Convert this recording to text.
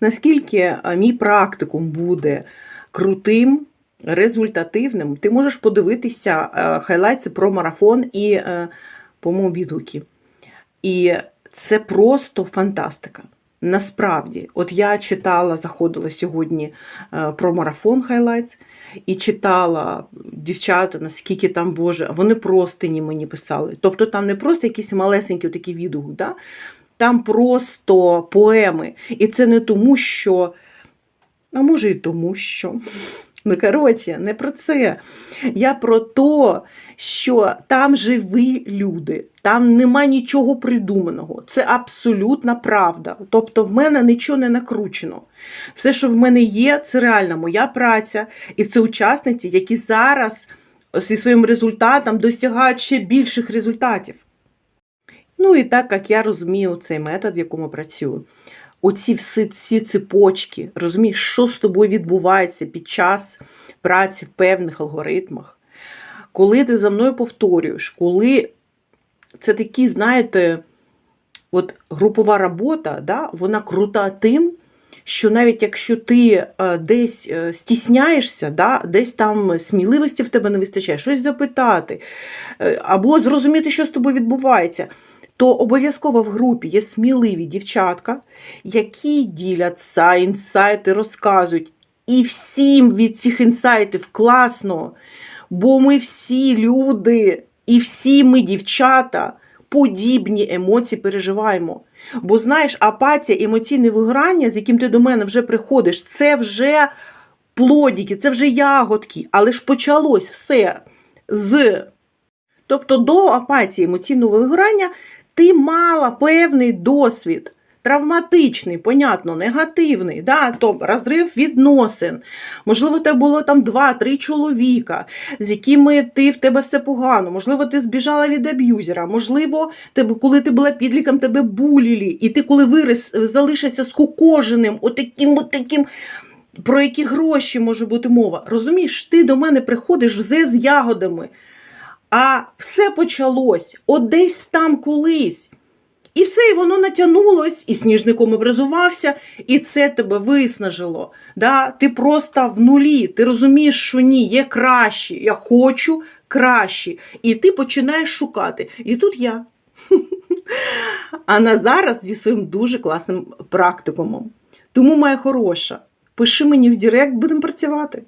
наскільки мій практикум буде крутим, результативним, ти можеш подивитися хайлайтси про марафон і, е, по-моєму, відгуки. І це просто фантастика. Насправді, от я читала, заходила сьогодні е, про марафон хайлайтс і читала дівчата, наскільки там Боже, вони простині мені писали. Тобто там не просто якісь малесенькі такі відгук, да? Там просто поеми. І це не тому, що, а може і тому, що. Ну, коротше, не про це. Я про те, що там живі люди, там нема нічого придуманого. Це абсолютна правда. Тобто в мене нічого не накручено. Все, що в мене є, це реальна моя праця, і це учасниці, які зараз зі своїм результатом досягають ще більших результатів. Ну і так як я розумію цей метод, в якому працюю, оці всі ці цепочки, розумієш, що з тобою відбувається під час праці в певних алгоритмах, коли ти за мною повторюєш, коли це такі, знаєте, от групова робота, да, вона крута тим, що навіть якщо ти е, десь е, стісняєшся, да, десь там сміливості в тебе не вистачає, щось запитати, е, або зрозуміти, що з тобою відбувається, то обов'язково в групі є сміливі дівчатка, які діляться інсайти, розказують. І всім від цих інсайтів класно, бо ми всі люди, і всі ми, дівчата, подібні емоції переживаємо. Бо знаєш, апатія, емоційне вигорання, з яким ти до мене вже приходиш, це вже плодики, це вже ягодки, але ж почалось все з. Тобто до апатії емоційного вигорання ти мала певний досвід. Травматичний, понятно, негативний, да? тобто розрив відносин. Можливо, тебе було там два-три чоловіка, з якими ти в тебе все погано. Можливо, ти збіжала від аб'юзера. Можливо, тебе, коли ти була підліком, тебе булілі, і ти, коли вирис, залишишся скукоженим, отаким, отаким, про які гроші може бути мова. Розумієш, ти до мене приходиш вже з ягодами. А все почалось от десь там колись. І все, і воно натягнулось, і сніжником образувався, і це тебе виснажило. Да? Ти просто в нулі, ти розумієш, що ні, є кращі, я хочу кращі. І ти починаєш шукати. І тут я. А на зараз зі своїм дуже класним практикумом. Тому, моя хороша, пиши мені в Директ, будемо працювати.